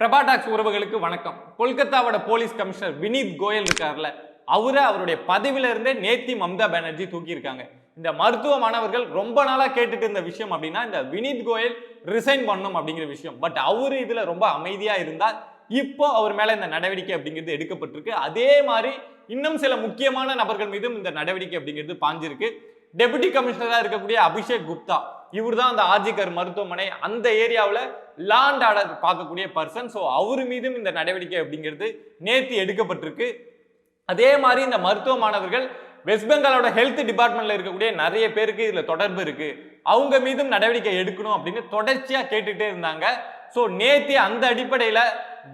பிரபாடாக்ஸ் உறவுகளுக்கு வணக்கம். கொல்கத்தாவோட போலீஸ் கமிஷனர் வினீத் கோயல் இருக்கார்ல அவரை அவருடைய பதவியில இருந்தே நேத்தி மம்தா பானர்ஜி தூக்கியிருக்காங்க. இந்த மருத்துவ மாணவர்கள் ரொம்ப நாளாக கேட்டுட்டு இருந்த விஷயம் அப்படின்னா இந்த வினீத் கோயல் ரிசைன் பண்ணும் அப்படிங்கிற விஷயம். பட் அவர் இதுல ரொம்ப அமைதியா இருந்தால் இப்போ அவர் மேல இந்த நடவடிக்கை அப்படிங்கிறது எடுக்கப்பட்டிருக்கு. அதே மாதிரி இன்னும் சில முக்கியமான நபர்கள் மீதும் இந்த நடவடிக்கை அப்படிங்கிறது பாஞ்சிருக்கு. டெபுட்டி கமிஷனராக இருக்கக்கூடிய அபிஷேக் குப்தா. இவர் தான் அந்த ஆர்ஜிகர் மருத்துவமனை அந்த ஏரியாவில் லாண்ட் ஆர்டர் பார்க்கக்கூடிய பர்சன் ஸோ அவர் மீதும் இந்த நடவடிக்கை அப்படிங்கிறது நேற்று எடுக்கப்பட்டிருக்கு. அதே மாதிரி இந்த மருத்துவ மாணவர்கள் வெஸ்ட் பெங்காலோட ஹெல்த் டிபார்ட்மெண்ட்ல இருக்கக்கூடிய நிறைய பேருக்கு இதுல தொடர்பு இருக்கு. அவங்க மீதும் நடவடிக்கை எடுக்கணும் அப்படின்னு தொடர்ச்சியா கேட்டுக்கிட்டே இருந்தாங்க. ஸோ நேத்தி அந்த அடிப்படையில்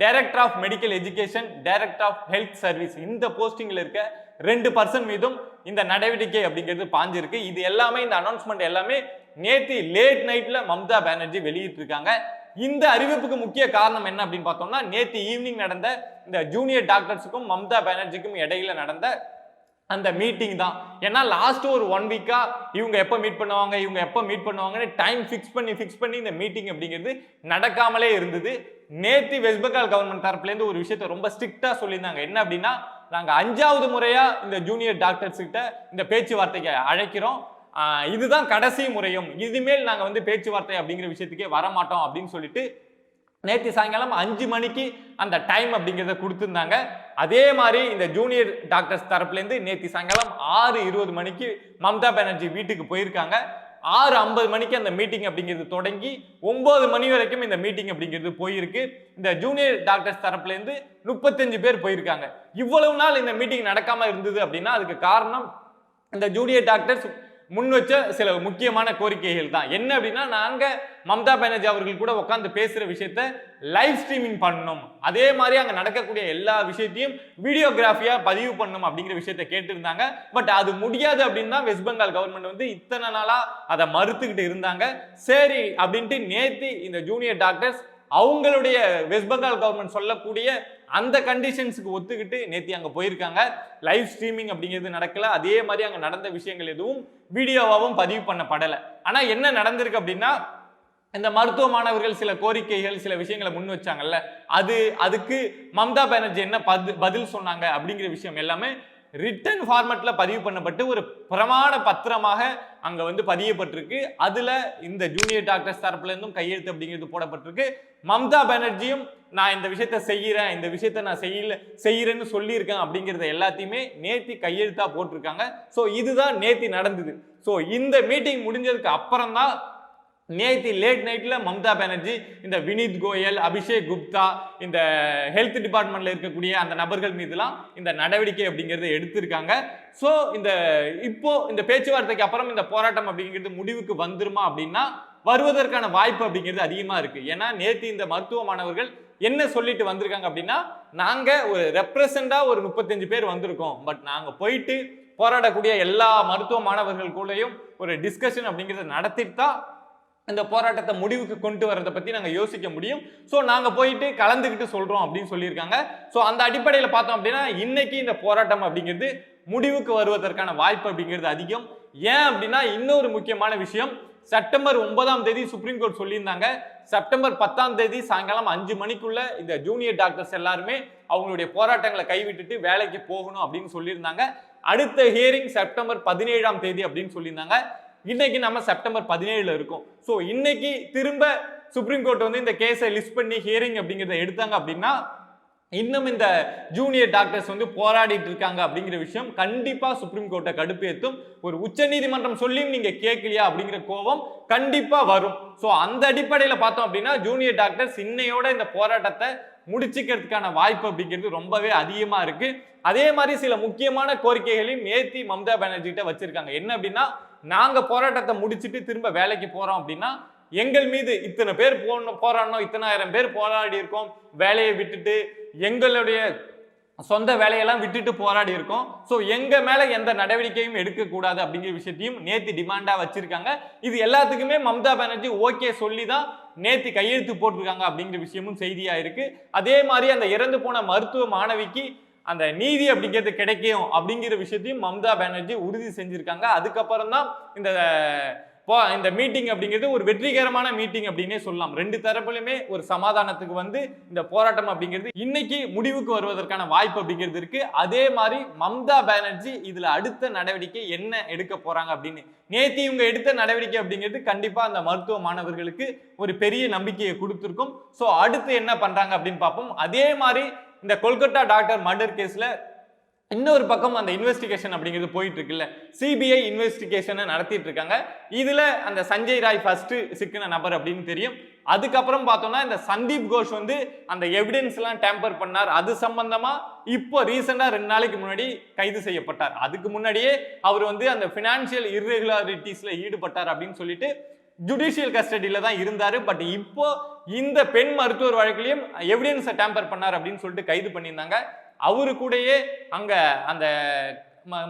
director of medical education director of health service இந்த போஸ்டிங்ல இருக்க ரெண்டு பர்சன் மீதும் இந்த நடவடிக்கை அப்படிங்கிறது பாஞ்சிருக்கு. இது எல்லாமே இந்த அனௌன்ஸ்மெண்ட் எல்லாமே நேத்தி லேட் நைட்ல மம்தா பானர்ஜி வெளியிட்டிருக்காங்க. இந்த அறிவிப்புக்கு முக்கிய காரணம் என்ன அப்படின்னு பார்த்தோம்னா நேத்து ஈவினிங் நடந்த இந்த ஜூனியர் டாக்டர்ஸுக்கும் மம்தா பானர்ஜிக்கும் இடையில நடந்த அந்த மீட்டிங் தான். ஏன்னா லாஸ்ட் ஒரு ஒன் வீக்கா இவங்க எப்போ மீட் பண்ணுவாங்க இவங்க எப்போ மீட் பண்ணுவாங்கன்னு டைம் ஃபிக்ஸ் பண்ணி ஃபிக்ஸ் பண்ணி இந்த மீட்டிங் அப்படிங்கிறது நடக்காமலே இருந்தது. நேற்று வெஸ்ட் பெங்கால் கவர்மெண்ட் தரப்புலேருந்து ஒரு விஷயத்த ரொம்ப ஸ்ட்ரிக்டா சொல்லியிருந்தாங்க. என்ன அப்படின்னா நாங்கள் அஞ்சாவது முறையாக இந்த ஜூனியர் டாக்டர்ஸ் கிட்ட இந்த பேச்சுவார்த்தைக்கு அழைக்கிறோம். இதுதான் கடைசி முறையும். இதுமேல் நாங்கள் வந்து பேச்சுவார்த்தை அப்படிங்கிற விஷயத்துக்கே வரமாட்டோம் அப்படின்னு சொல்லிட்டு நேற்று சாயங்காலம் அஞ்சு மணிக்கு அந்த டைம் அப்படிங்கிறத கொடுத்துருந்தாங்க. அதே மாதிரி இந்த ஜூனியர் டாக்டர்ஸ் தரப்புலேருந்து நேற்று சாயங்காலம் ஆறு இருபது மணிக்கு மம்தா பானர்ஜி வீட்டுக்கு போயிருக்காங்க. ஆறு ஐம்பது மணிக்கு அந்த மீட்டிங் அப்படிங்கிறது தொடங்கி ஒன்பது மணி வரைக்கும் இந்த மீட்டிங் அப்படிங்கிறது போயிருக்கு. இந்த ஜூனியர் டாக்டர்ஸ் தரப்புலேருந்து முப்பத்தஞ்சு பேர் போயிருக்காங்க. இவ்வளவு நாள் இந்த மீட்டிங் நடக்காமல் இருந்தது அப்படின்னா அதுக்கு காரணம் இந்த ஜூனியர் டாக்டர்ஸ் முன் வச்ச சில முக்கியமான கோரிக்கைகள் தான். என்ன அப்படின்னா நாங்கள் மம்தா பானர்ஜி அவர்கள் கூட உட்காந்து பேசுகிற விஷயத்த லைவ் ஸ்ட்ரீமிங் பண்ணணும் அதே மாதிரி அங்கே நடக்கக்கூடிய எல்லா விஷயத்தையும் வீடியோகிராஃபியாக பதிவு பண்ணணும் அப்படிங்கிற விஷயத்த கேட்டிருந்தாங்க. பட் அது முடியாது அப்படின்னு தான் வெஸ்ட் பெங்கால் கவர்மெண்ட் வந்து இத்தனை நாளாக அதை மறுத்துக்கிட்டு இருந்தாங்க. சரி அப்படின்ட்டு நேத்தி இந்த ஜூனியர் டாக்டர்ஸ் அவங்களுடைய வெஸ்ட் பெங்கால் கவர்மெண்ட் சொல்லக்கூடிய அந்த கண்டிஷன்ஸுக்கு ஒத்துக்கிட்டு நேற்று அங்கே போயிருக்காங்க. லைவ் ஸ்ட்ரீமிங் அப்படிங்கிறது நடக்கல. அதே மாதிரி அங்கே நடந்த விஷயங்கள் எதுவும் வீடியோவாகவும் பதிவு பண்ணப்படலை. ஆனால் என்ன நடந்திருக்கு அப்படின்னா இந்த மருத்துவ மாணவர்கள் சில கோரிக்கைகள் சில விஷயங்களை முன் வச்சாங்கல்ல அது அதுக்கு மம்தா பானர்ஜி என்ன பதில் சொன்னாங்க அப்படிங்கிற விஷயம் எல்லாமே ரிட்டன் ஃபார்மட்டில் பதிவு பண்ணப்பட்டு ஒரு பிரமாண பத்திரமாக அங்கே வந்து பதியப்பட்டிருக்கு. அதில் இந்த ஜூனியர் டாக்டர்ஸ் தரப்புலேருந்தும் கையெழுத்து அப்படிங்கிறது போடப்பட்டிருக்கு. மம்தா பானர்ஜியும் நான் இந்த விஷயத்த செய்கிறேன் இந்த விஷயத்த நான் செய்யல செய்கிறேன்னு சொல்லியிருக்கேன் அப்படிங்கிறத எல்லாத்தையுமே நேத்தி கையெழுத்தாக போட்டிருக்காங்க. ஸோ இதுதான் நேத்தி நடந்தது. ஸோ இந்த மீட்டிங் முடிஞ்சதுக்கு அப்புறம் தான் நேற்று லேட் நைட்டில் மம்தா பானர்ஜி இந்த வினீத் கோயல் அபிஷேக் குப்தா இந்த ஹெல்த் டிபார்ட்மெண்ட்டில் இருக்கக்கூடிய அந்த நபர்கள் மீதுலாம் இந்த நடவடிக்கை அப்படிங்கிறத எடுத்திருக்காங்க. ஸோ இந்த இப்போ இந்த பேச்சுவார்த்தைக்கு அப்புறம் இந்த போராட்டம் அப்படிங்கிறது முடிவுக்கு வந்துருமா அப்படின்னா வருவதற்கான வாய்ப்பு அப்படிங்கிறது அதிகமாக இருக்குது ஏன்னா நேற்று இந்த மருத்துவ மாணவர்கள் என்ன சொல்லிட்டு வந்திருக்காங்க அப்படின்னா நாங்கள் ஒரு ரெப்ரசண்டாக ஒரு முப்பத்தஞ்சு பேர் வந்திருக்கோம். பட் நாங்கள் போயிட்டு போராடக்கூடிய எல்லா மருத்துவ மாணவர்கள் கூடயும் ஒரு டிஸ்கஷன் அப்படிங்கிறத நடத்திட்டு தான் இந்த போராட்டத்தை முடிவுக்கு கொண்டு வரதை பற்றி நாங்கள் யோசிக்க முடியும். ஸோ நாங்கள் போயிட்டு கலந்துக்கிட்டு சொல்கிறோம் அப்படின்னு சொல்லியிருக்காங்க. ஸோ அந்த அடிப்படையில் பார்த்தோம் அப்படின்னா இன்னைக்கு இந்த போராட்டம் அப்படிங்கிறது முடிவுக்கு வருவதற்கான வாய்ப்பு அப்படிங்கிறது அதிகம். ஏன் அப்படின்னா இன்னொரு முக்கியமான விஷயம். செப்டம்பர் ஒன்பதாம் தேதி சுப்ரீம் கோர்ட் சொல்லியிருந்தாங்க. செப்டம்பர் பத்தாம் தேதி சாயங்காலம் அஞ்சு மணிக்குள்ள இந்த ஜூனியர் டாக்டர்ஸ் எல்லாருமே அவங்களுடைய போராட்டங்களை கைவிட்டுட்டு வேலைக்கு போகணும் அப்படின்னு சொல்லியிருந்தாங்க. அடுத்த ஹியரிங் செப்டம்பர் பதினேழாம் தேதி அப்படின்னு சொல்லியிருந்தாங்க. இன்னைக்கு நம்ம செப்டம்பர் பதினேழுல இருக்கோம். ஸோ இன்னைக்கு திரும்ப சுப்ரீம் கோர்ட் வந்து இந்த கேஸை லிஸ்ட் பண்ணி ஹியரிங் அப்படிங்கிறத எடுத்தாங்க அப்படின்னா இன்னும் இந்த ஜூனியர் டாக்டர்ஸ் வந்து போராடிட்டு இருக்காங்க அப்படிங்கிற விஷயம் கண்டிப்பா சுப்ரீம் கோர்ட்டை கடுப்பேற்றும் ஒரு உச்ச நீதிமன்றம் சொல்லியும் நீங்க கேட்கலையா அப்படிங்கிற கோபம் கண்டிப்பா வரும். ஸோ அந்த அடிப்படையில் பார்த்தோம் அப்படின்னா ஜூனியர் டாக்டர்ஸ் இன்னையோட இந்த போராட்டத்தை முடிச்சுக்கிறதுக்கான வாய்ப்பு அப்படிங்கிறது ரொம்பவே அதிகமா இருக்கு. அதே மாதிரி சில முக்கியமான கோரிக்கைகளையும் நேத்தி மம்தா பானர்ஜி கிட்ட வச்சிருக்காங்க. என்ன அப்படின்னா நாங்கள் போராட்டத்தை முடிச்சுட்டு திரும்ப வேலைக்கு போகிறோம் அப்படின்னா எங்கள் மீது இத்தனை பேர் போன போராடணும் இத்தனாயிரம் பேர் போராடி இருக்கோம் வேலையை விட்டுட்டு எங்களுடைய சொந்த வேலையெல்லாம் விட்டுட்டு போராடி இருக்கோம். ஸோ எங்கள் மேலே எந்த நடவடிக்கையும் எடுக்கக்கூடாது அப்படிங்கிற விஷயத்தையும் நேத்தி டிமாண்டாக வச்சுருக்காங்க. இது எல்லாத்துக்குமே மம்தா பானர்ஜி ஓகே சொல்லி தான் நேத்தி கையெழுத்து போட்டிருக்காங்க அப்படிங்கிற விஷயமும் செய்தியாக இருக்கு. அதே மாதிரி அந்த இறந்து போன மருத்துவ மாணவிக்கு அந்த நீதி அப்படிங்கிறது கிடைக்கும் அப்படிங்கிற விஷயத்தையும் மம்தா பானர்ஜி உறுதி செஞ்சுருக்காங்க. அதுக்கப்புறம் தான் இந்த இப்போ இந்த மீட்டிங் அப்படிங்கிறது ஒரு வெற்றிகரமான மீட்டிங் அப்படின்னே சொல்லலாம். ரெண்டு தரப்புலையுமே ஒரு சமாதானத்துக்கு வந்து இந்த போராட்டம் அப்படிங்கிறது இன்னைக்கு முடிவுக்கு வருவதற்கான வாய்ப்பு அப்படிங்கிறது இருக்கு. அதே மாதிரி மம்தா பானர்ஜி இதுல அடுத்த நடவடிக்கை என்ன எடுக்க போறாங்க அப்படின்னு. நேத்தி இவங்க எடுத்த நடவடிக்கை அப்படிங்கிறது கண்டிப்பா அந்த மருத்துவ மாணவர்களுக்கு ஒரு பெரிய நம்பிக்கையை கொடுத்துருக்கும். ஸோ அடுத்து என்ன பண்றாங்க அப்படின்னு பார்ப்போம். அதே மாதிரி இந்த கொல்கத்தா டாக்டர் மர்டர் கேஸில் இன்னொரு பக்கம் அந்த இன்வெஸ்டிகேஷன் அப்படிங்கிறது போயிட்டு இருக்குல்ல சிபிஐ இன்வெஸ்டிகேஷனை நடத்திட்டு இருக்காங்க. இதுல அந்த சஞ்சய் ராய் ஃபர்ஸ்ட் சிக்கின நபர் அப்படின்னு தெரியும். அதுக்கப்புறம் பார்த்தோம்னா இந்த சந்தீப் கோஷ் வந்து அந்த எவிடன்ஸ் எல்லாம் டேம்பர் பண்ணார். அது சம்பந்தமா இப்போ ரீசெண்டா ரெண்டு நாளைக்கு முன்னாடி கைது செய்யப்பட்டார். அதுக்கு முன்னாடியே அவர் வந்து அந்த பினான்சியல் இர்ரெகுலாரிட்டிஸ்ல ஈடுபட்டார் அப்படின்னு சொல்லிட்டு ஜுடிஷியல் கஸ்டடியில் தான் இருந்தார். பட் இப்போ இந்த பெண் மருத்துவர் வழக்கிலையும் எவிடன்ஸை டேம்பர் பண்ணார் அப்படின்னு சொல்லிட்டு கைது பண்ணியிருந்தாங்க. அவரு கூடயே அங்கே அந்த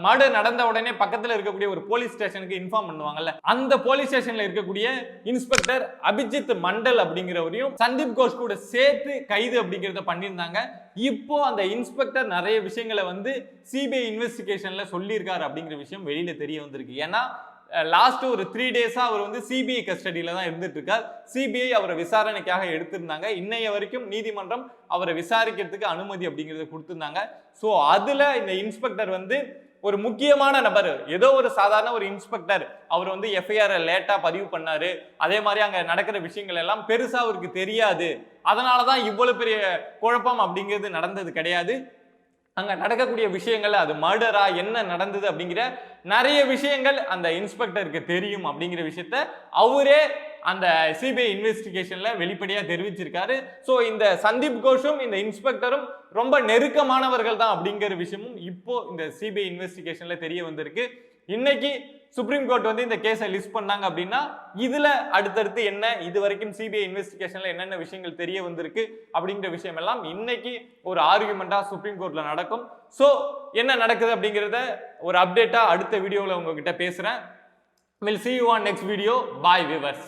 மர்டர் நடந்த உடனே பக்கத்தில் இருக்கக்கூடிய ஒரு போலீஸ் ஸ்டேஷனுக்கு இன்ஃபார்ம் பண்ணுவாங்கல்ல. அந்த போலீஸ் ஸ்டேஷன்ல இருக்கக்கூடிய இன்ஸ்பெக்டர் அபிஜித் மண்டல் அப்படிங்கிறவரையும் சந்தீப் கோஷ் கூட சேர்த்து கைது அப்படிங்கிறத பண்ணியிருந்தாங்க. இப்போ அந்த இன்ஸ்பெக்டர் நிறைய விஷயங்களை வந்து சிபிஐ இன்வெஸ்டிகேஷன்ல சொல்லியிருக்காரு அப்படிங்கிற விஷயம் வெளியில தெரிய வந்திருக்கு. ஏன்னா லாஸ்ட்டு ஒரு த்ரீ டேஸாக அவர் வந்து சிபிஐ கஸ்டடியில் தான் இருந்துட்டு இருக்கார் சிபிஐ அவரை விசாரணைக்காக எடுத்திருந்தாங்க. இன்னைய வரைக்கும் நீதிமன்றம் அவரை விசாரிக்கிறதுக்கு அனுமதி அப்படிங்கிறத கொடுத்துருந்தாங்க. ஸோ அதில் இந்த இன்ஸ்பெக்டர் வந்து ஒரு முக்கியமான நபர் ஏதோ ஒரு சாதாரண ஒரு இன்ஸ்பெக்டர் அவர் வந்து எஃப்ஐஆரை லேட்டாக பதிவு பண்ணார். அதே மாதிரி அங்கே நடக்கிற விஷயங்கள் எல்லாம் பெருசாக அவருக்கு தெரியாது. அதனாலதான் இவ்வளவு பெரிய குழப்பம் அப்படிங்கிறது நடந்தது கிடையாது. அங்கே நடக்கக்கூடிய விஷயங்கள் அது மர்டரா என்ன நடந்தது அப்படிங்கிற நிறைய விஷயங்கள் அந்த இன்ஸ்பெக்டருக்கு தெரியும் அப்படிங்கிற விஷயத்த அவரே அந்த சிபிஐ இன்வெஸ்டிகேஷனில் வெளிப்படையாக தெரிவிச்சிருக்காரு. ஸோ இந்த சந்தீப் கோஷும் இந்த இன்ஸ்பெக்டரும் ரொம்ப நெருக்கமானவர்கள் தான் அப்படிங்கிற விஷயமும் இப்போ இந்த சிபிஐ இன்வெஸ்டிகேஷனில் தெரிய வந்திருக்கு. இன்னைக்கு சுப்ரீம் கோர்ட் வந்து இந்த கேஸை லிஸ்ட் பண்ணாங்க அப்படின்னா இதுல அடுத்தடுத்து என்ன இது வரைக்கும் சிபிஐ இன்வெஸ்டிகேஷன்ல என்னென்ன விஷயங்கள் தெரிய வந்திருக்கு அப்படிங்கிற விஷயம் எல்லாம் இன்னைக்கு ஒரு ஆர்குமெண்டா சுப்ரீம் கோர்ட்ல நடக்கும். ஸோ என்ன நடக்குது அப்படிங்கிறத ஒரு அப்டேட்டா அடுத்த வீடியோவில் உங்ககிட்ட பேசுறேன். Will see you on next video bye viewers